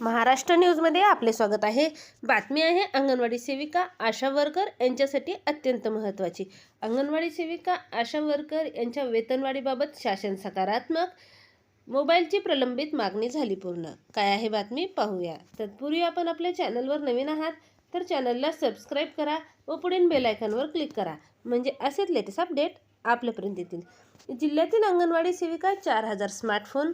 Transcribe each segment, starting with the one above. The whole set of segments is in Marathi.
महाराष्ट्र न्यूजमध्ये आपले स्वागत आहे. बातमी आहे अंगणवाडी सेविका आशा वर्कर यांच्यासाठी अत्यंत महत्त्वाची. अंगणवाडी सेविका आशा वर्कर यांच्या वेतनवाढीबाबत शासन सकारात्मक मोबाईलची प्रलंबित मागणी झाली पूर्ण. काय आहे बातमी? पाहूया. तत्पूर्वी आपण आपल्या चॅनलवर नवीन आहात तर चॅनलला सबस्क्राईब करा व पुढील बेलायकॉनवर क्लिक करा. म्हणजे असेच लेटेस्ट अपडेट आपल्यापर्यंत येतील. जिल्ह्यातील अंगणवाडी सेविका चार हजार स्मार्टफोन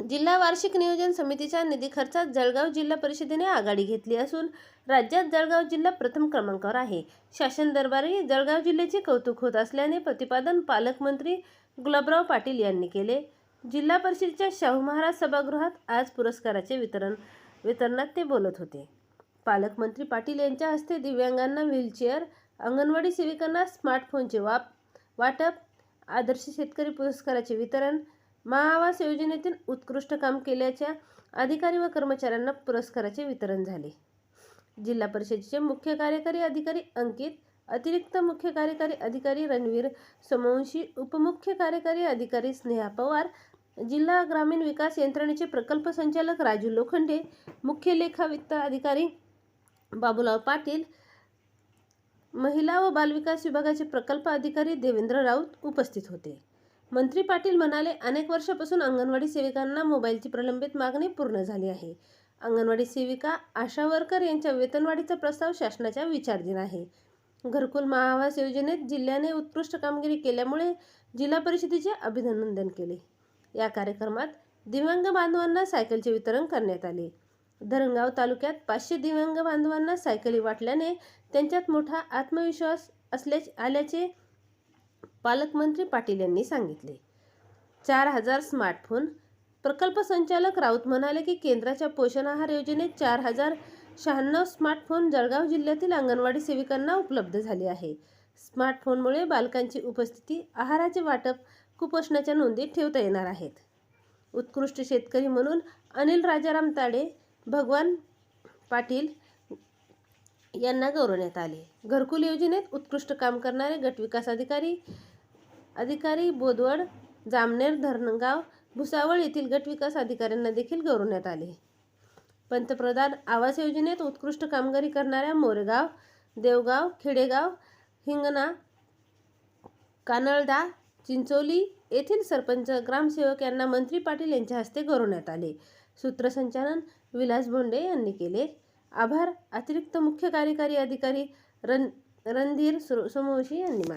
जिल्हा वार्षिक नियोजन समितीच्या निधी खर्चात जळगाव जिल्हा परिषदेने आघाडी घेतली असून राज्यात जळगाव जिल्हा प्रथम क्रमांकावर आहे. शासन दरबारी जळगाव जिल्ह्याचे कौतुक होत असल्याने प्रतिपादन पालकमंत्री गुलाबराव पाटील यांनी केले. जिल्हा परिषदेच्या शाहू महाराज सभागृहात आज पुरस्काराचे वितरण वितरणात ते बोलत होते. पालकमंत्री पाटील यांच्या हस्ते दिव्यांगांना व्हीलचेअर अंगणवाडी सेविकांना स्मार्टफोनचे वाप वाटप आदर्श शेतकरी पुरस्काराचे वितरण महाआवास योजनेतील उत्कृष्ट काम केल्याच्या अधिकारी व कर्मचाऱ्यांना पुरस्काराचे वितरण झाले. जिल्हा परिषदेचे मुख्य कार्यकारी अधिकारी अंकित अतिरिक्त मुख्य कार्यकारी अधिकारी रणवीर समवंशी उपमुख्य कार्यकारी अधिकारी स्नेहा पवार जिल्हा ग्रामीण विकास यंत्रणेचे प्रकल्प संचालक राजू लोखंडे मुख्य लेखा वित्त अधिकारी बाबूराव पाटील महिला व बालविकास विभागाचे प्रकल्प अधिकारी देवेंद्र राऊत उपस्थित होते. मंत्री पाटील म्हणाले अनेक वर्षापासून अंगणवाडी सेविकांना मोबाईलची प्रलंबित मागणी पूर्ण झाली आहे. अंगणवाडी सेविका आशा वर्कर यांच्या वेतनवाढीचा प्रस्ताव शासनाच्या विचारधीन आहे. घरकुल महावास योजनेत जिल्ह्याने उत्कृष्ट कामगिरी केल्यामुळे जिल्हा परिषदेचे अभिनंदन केले. या कार्यक्रमात दिव्यांग बांधवांना सायकलचे वितरण करण्यात आले. धरणगाव तालुक्यात पाचशे दिव्यांग बांधवांना सायकली वाटल्याने त्यांच्यात मोठा आत्मविश्वास असल्या आल्याचे पालकमंत्री पाटील यांनी सांगितले. चार हजार स्मार्टफोन. प्रकल्प संचालक राऊत म्हणाले की केंद्राच्या पोषण आहार योजनेत चार हजार शहाण्णव स्मार्टफोन जळगाव जिल्ह्यातील अंगणवाडी सेविकांना उपलब्ध झाले आहे. स्मार्टफोनमुळे बालकांची उपस्थिती आहाराचे वाटप कुपोषणाच्या नोंदीत ठेवता येणार आहेत. उत्कृष्ट शेतकरी म्हणून अनिल राजाराम ताडे भगवान पाटील यांना गौरवण्यात आले. घरकुल योजनेत उत्कृष्ट काम करणारे गटविकास अधिकारी अधिकारी बोदवड जामनेर धरणगाव भुसावळ येथील गटविकास अधिकाऱ्यांना देखील गौरवण्यात आले. पंतप्रधान आवास योजनेत उत्कृष्ट कामगिरी करणाऱ्या मोरेगाव देवगाव खेडेगाव हिंगणा कानळदा चिंचोली येथील सरपंच ग्रामसेवक यांना मंत्री पाटील यांच्या हस्ते गौरवण्यात आले. सूत्रसंचालन विलास भोंडे यांनी केले. आभार. अतिरिक्त मुख्य कार्यकारी अधिकारी रण रणधीर समोशी यांनी मानले